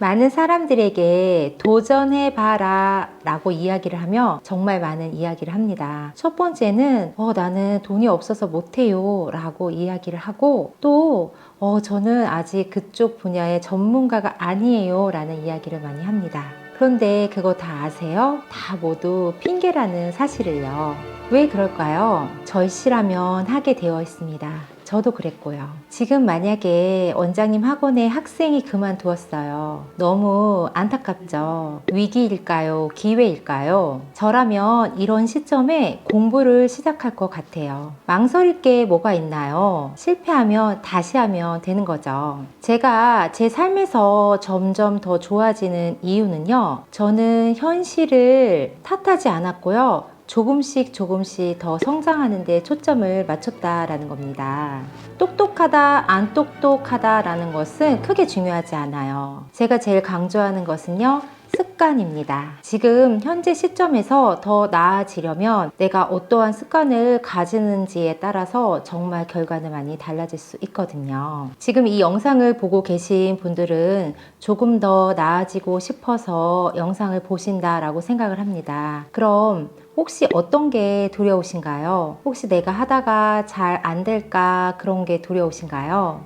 많은 사람들에게 도전해봐라 라고 이야기를 하며 정말 많은 이야기를 합니다. 첫 번째는 어, 나는 돈이 없어서 못해요 라고 이야기를 하고 또 어, 저는 아직 그쪽 분야의 전문가가 아니에요 라는 이야기를 많이 합니다. 그런데 그거 다 아세요? 다 모두 핑계라는 사실을요. 왜 그럴까요? 절실하면 하게 되어 있습니다. 저도 그랬고요. 지금 만약에 원장님 학원에 학생이 그만두었어요. 너무 안타깝죠. 위기일까요? 기회일까요? 저라면 이런 시점에 공부를 시작할 것 같아요. 망설일 게 뭐가 있나요? 실패하면 다시 하면 되는 거죠. 제가 제 삶에서 점점 더 좋아지는 이유는요. 저는 현실을 탓하지 않았고요. 조금씩 조금씩 더 성장하는 데 초점을 맞췄다라는 겁니다. 똑똑하다, 안 똑똑하다라는 것은 크게 중요하지 않아요. 제가 제일 강조하는 것은요. 습관입니다. 지금 현재 시점에서 더 나아지려면 내가 어떠한 습관을 가지는지에 따라서 정말 결과는 많이 달라질 수 있거든요. 지금 이 영상을 보고 계신 분들은 조금 더 나아지고 싶어서 영상을 보신다라고 생각을 합니다. 그럼 혹시 어떤 게 두려우신가요? 혹시 내가 하다가 잘 안 될까 그런 게 두려우신가요?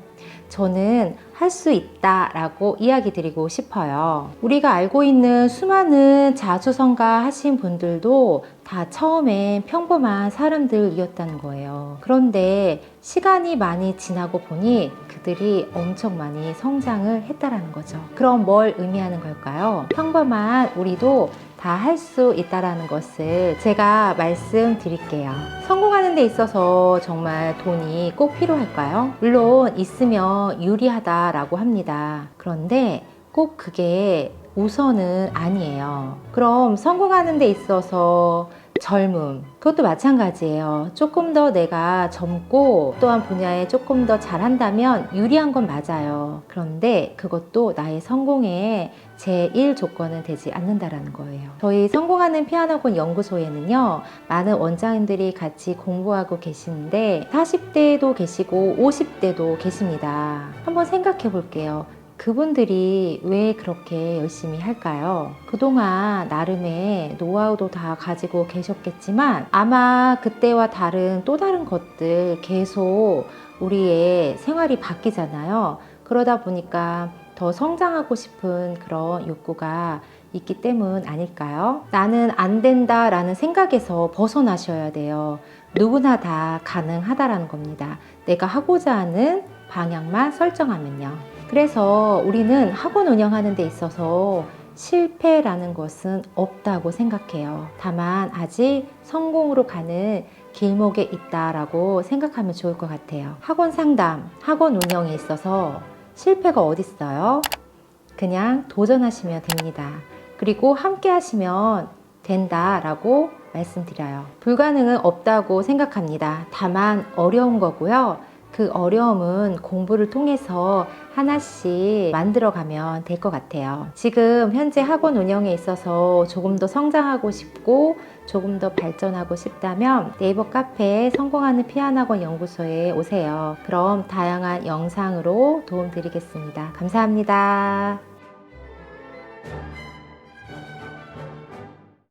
저는 할 수 있다 라고 이야기 드리고 싶어요. 우리가 알고 있는 수많은 자수성가 하신 분들도 다 처음엔 평범한 사람들이었다는 거예요. 그런데 시간이 많이 지나고 보니 그들이 엄청 많이 성장을 했다라는 거죠. 그럼 뭘 의미하는 걸까요? 평범한 우리도 다 할 수 있다라는 것을 제가 말씀드릴게요. 성공하는 데 있어서 정말 돈이 꼭 필요할까요? 물론 있으면 유리하다라고 합니다. 그런데 꼭 그게 우선은 아니에요. 그럼 성공하는 데 있어서 젊음. 그것도 마찬가지예요. 조금 더 내가 젊고 또한 분야에 조금 더 잘한다면 유리한 건 맞아요. 그런데 그것도 나의 성공의 제1 조건은 되지 않는다라는 거예요. 저희 성공하는 피아노학원 연구소에는요, 많은 원장님들이 같이 공부하고 계시는데 40대도 계시고 50대도 계십니다. 한번 생각해 볼게요. 그분들이 왜 그렇게 열심히 할까요? 그동안 나름의 노하우도 다 가지고 계셨겠지만 아마 그때와 다른 또 다른 것들 계속 우리의 생활이 바뀌잖아요. 그러다 보니까 더 성장하고 싶은 그런 욕구가 있기 때문 아닐까요? 나는 안 된다 라는 생각에서 벗어나셔야 돼요. 누구나 다 가능하다라는 겁니다. 내가 하고자 하는 방향만 설정하면요. 그래서 우리는 학원 운영하는 데 있어서 실패라는 것은 없다고 생각해요. 다만 아직 성공으로 가는 길목에 있다라고 생각하면 좋을 것 같아요. 학원 상담, 학원 운영에 있어서 실패가 어딨어요? 그냥 도전하시면 됩니다. 그리고 함께 하시면 된다라고 말씀드려요. 불가능은 없다고 생각합니다. 다만 어려운 거고요. 그 어려움은 공부를 통해서 하나씩 만들어가면 될 것 같아요. 지금 현재 학원 운영에 있어서 조금 더 성장하고 싶고 조금 더 발전하고 싶다면 네이버 카페 성공하는 피아노학원 연구소에 오세요. 그럼 다양한 영상으로 도움드리겠습니다. 감사합니다.